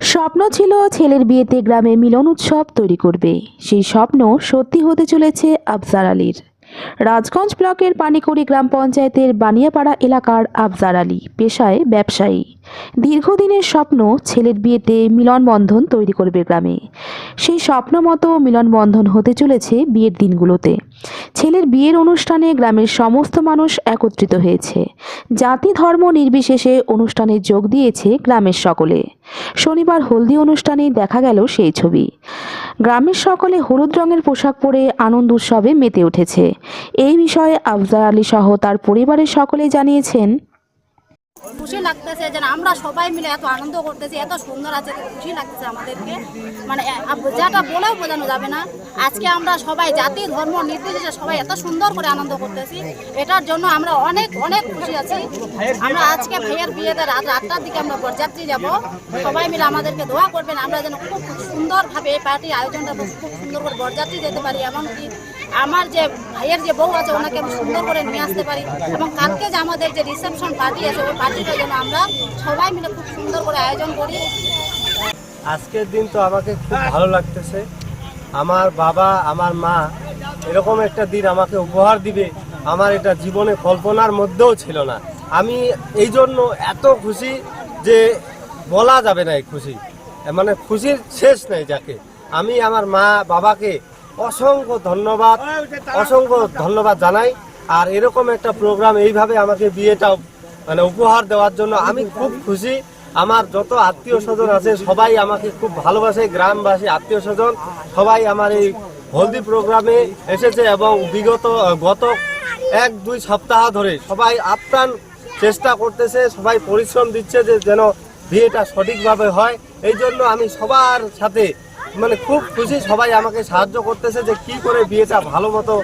স্বপ্ন ছিল ছেলের বিয়েতে গ্রামে মিলন উৎসব তৈরি করবে। সেই স্বপ্ন সত্যি হতে চলেছে আফজার আলীর। রাজগঞ্জ ব্লকের পানিকুড়ি গ্রাম পঞ্চায়েতের বানিয়াপাড়া এলাকার আফজার আলী, পেশায় ব্যবসায়ী। দীর্ঘদিনের স্বপ্ন ছেলের বিয়েতে মিলনবন্ধন তৈরি করবে গ্রামে। সেই স্বপ্ন মতো মিলনবন্ধন হতে চলেছে বিয়ের দিনগুলোতে। ছেলের বিয়ের অনুষ্ঠানে গ্রামের সমস্ত মানুষ একত্রিত হয়েছে। জাতি ধর্ম নির্বিশেষে অনুষ্ঠানে যোগ দিয়েছে গ্রামের সকলে। শনিবার হলদি অনুষ্ঠানে দেখা গেল সেই ছবি। গ্রামের সকলে হলুদ রঙের পোশাক পরে আনন্দ উৎসবে মেতে উঠেছে। এই বিষয়ে আফজার আলী সহ তার পরিবারের সকলে জানিয়েছেন খুশি লাগতেছে যে না, আমরা সবাই মিলে এত আনন্দ করতেছি এত সুন্দর আছে খুশি লাগতেছে আমাদেরকে। মানে যেটা বলেও বোঝানো যাবে না। আজকে আমরা সবাই জাতি ধর্ম নির্বিশেষে সবাই এত সুন্দর করে আনন্দ করতেছি। এটার জন্য আমরা অনেক অনেক খুশি আছি। আমরা আজকে ভাইয়ের বিয়েতে রাত আটটার দিকে আমরা বরযাত্রী যাব। সবাই মিলে আমাদেরকে দোয়া করবেন আমরা যেন খুব সুন্দরভাবে এই পার্টির আয়োজনটা খুব সুন্দর করে বরযাত্রী যেতে পারি এমনকি আমার যে ভাইয়ের যে বউ আছে, ওনাকে আমি সুন্দর করে নিয়ে আসতে পারি। এবং কালকে যে আমাদের যে রিসেপশন পার্টি আছে, ওই পার্টিটা যেন আমরা সবাই মিলে খুব সুন্দর করে আয়োজন করি। আজকের দিন তো আমাকে খুব ভালো লাগতেছে। আমার বাবা, আমার মা এরকম একটা দিন আমাকে উপহার দিবে, আমার এটা জীবনে কল্পনার মধ্যেও ছিল না। আমি এই জন্য এত খুশি যে বলা যাবে না এই খুশি। মানে খুশির শেষ নেই যাকে। আমি আমার মা, বাবাকে অসংখ্য ধন্যবাদ অসংখ্য ধন্যবাদ জানাই। আর এরকম একটা প্রোগ্রাম এইভাবে আমাকে বিয়েটা মানে উপহার দেওয়ার জন্য আমি খুব খুশি। আমার যত আত্মীয় স্বজন আছে, সবাই আমাকে খুব ভালোবাসে, গ্রামবাসী, আত্মীয় স্বজন। সবাই আমার এই হলদি প্রোগ্রামে এসেছে এবং বিগত, গত এক, দুই সপ্তাহ ধরে সবাই আপ্রাণ চেষ্টা করতেছে, সবাই পরিশ্রম দিচ্ছে যে যেন বিয়েটা সঠিকভাবে হয়। এই জন্য আমি সবার সাথে মানে খুব খুশি সবাই আমাকে সাহায্য করতেছে যে কি করে বিয়েটা ভালো মতো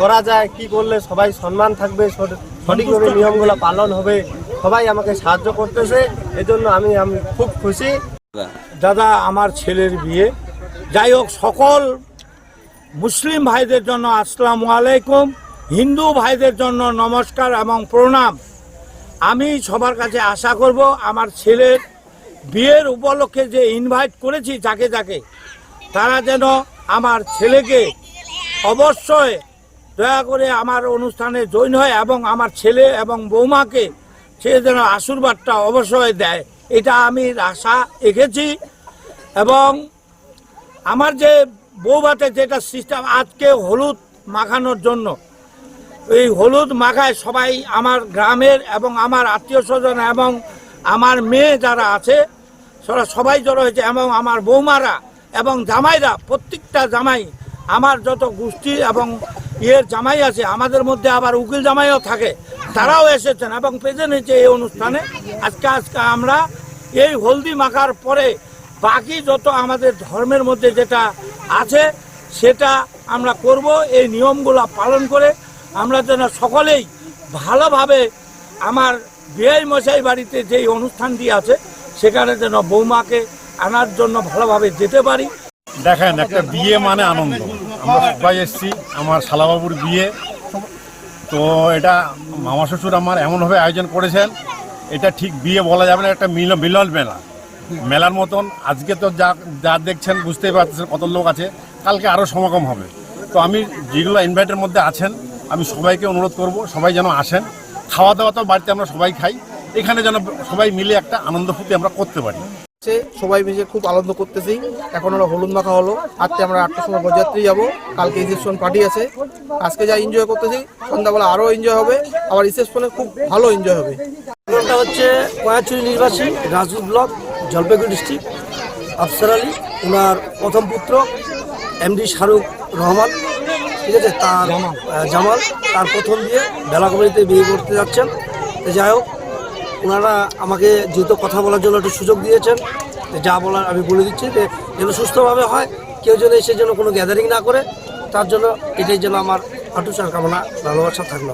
করা যায় কি করলে সবাই সম্মান থাকবে সঠিকভাবে নিয়মগুলো পালন হবে সবাই আমাকে সাহায্য করতেছে এজন্য আমি আমি খুব খুশি। দাদা আমার ছেলের বিয়ে। যাই হোক সকল মুসলিম ভাইদের জন্য আসসালামু আলাইকুম হিন্দু ভাইদের জন্য নমস্কার এবং প্রণাম। আমি সবার কাছে আশা করব আমার ছেলের বিয়ের উপলক্ষে যে ইনভাইট করেছি যাকে যাকে তারা যেন আমার ছেলেকে অবশ্যই দয়া করে আমার অনুষ্ঠানে জয়েন হয় এবং আমার ছেলে এবং বৌমাকে সে যেন আশীর্বাদটা অবশ্যই দেয়। এটা আমি আশা রেখেছি এবং আমার যে বৌভাতে যেটা সিস্টেম আজকে হলুদ মাখানোর জন্য, এই হলুদ মাখায় সবাই আমার গ্রামের এবং আমার আত্মীয় স্বজন এবং আমার মেয়ে যারা আছে সবাই জড়ো হয়েছে এবং আমার বৌমারা এবং জামাইরা, প্রত্যেকটা জামাই, আমার যত গোষ্ঠী এবং ইয়ের জামাই আছে, আমাদের মধ্যে আবার উকিল জামাইও থাকে, তারাও এসেছেন এবং প্রেজেন্ট হয়েছে এই অনুষ্ঠানে আজকে আজকে আমরা এই হলদি মাখার পরে বাকি যত আমাদের ধর্মের মধ্যে যেটা আছে, সেটা আমরা করব, এই নিয়মগুলো পালন করে আমরা যেন সকলেই ভালোভাবে আমার বিয়ের মশাই বাড়িতে যেই অনুষ্ঠানটি আছে, সেখানে যেন বৌমাকে আনার জন্য ভালোভাবে যেতে পারি। দেখেন, একটা বিয়ে মানে আনন্দ। আমরা সবাই এসেছি, আমার শালাবাবুর বিয়ে। তো এটা মামা শ্বশুর আমার এমনভাবে আয়োজন করেছেন, এটা ঠিক বিয়ে বলা যাবে না, একটা মিল, মিলন মেলা। মেলার মতন, আজকে তো যা যা দেখছেন বুঝতেই পারছেন কত লোক আছে, কালকে আরও সমাগম হবে। তো আমি যেগুলো ইনভাইটের মধ্যে আছেন, আমি সবাইকে অনুরোধ করব, সবাই যেন আসেন। খাওয়া দাওয়া তো বাড়িতে আমরা সবাই খাই, এখানে যেন সবাই মিলে একটা আনন্দ ফুর্তি আমরা করতে পারি। সবাই মিলে খুব আনন্দ করতেছি। এখন হলো হলুদ মাখা হলো। আজকে আমরা আটটার সময় বরযাত্রী যাব। কালকে রিসেপশন পার্টি আছে। আজকে যা এনজয় করতেছি সন্ধ্যাবেলা আরও এনজয় হবে। আবার রিসেপশনে খুব ভালো এনজয় হবে। ঘটনাটা হচ্ছে কয়াচুরি নির্বাসী রাজপুর ব্লক জলপাইগুড়ি ডিস্ট্রিক্ট আফসার আলী ওনার প্রথম পুত্র এমডি শাহরুখ রহমান ঠিক আছে? তার জামাল তার প্রথম দিয়ে বেলাকুমারিতে বিয়ে করতে যাচ্ছেন। যাই হোক ওনারা আমাকে যেহেতু কথা বলার জন্য একটু সুযোগ দিয়েছেন। যা বলার আমি বলে দিচ্ছি যে যেন সুস্থভাবে হয়, কেউ যেন এসে যেন কোনো গ্যাদারিং না করে, তার জন্য এটাই যেন আমার আটুসার কামনা, ভালোবাসা থাকল।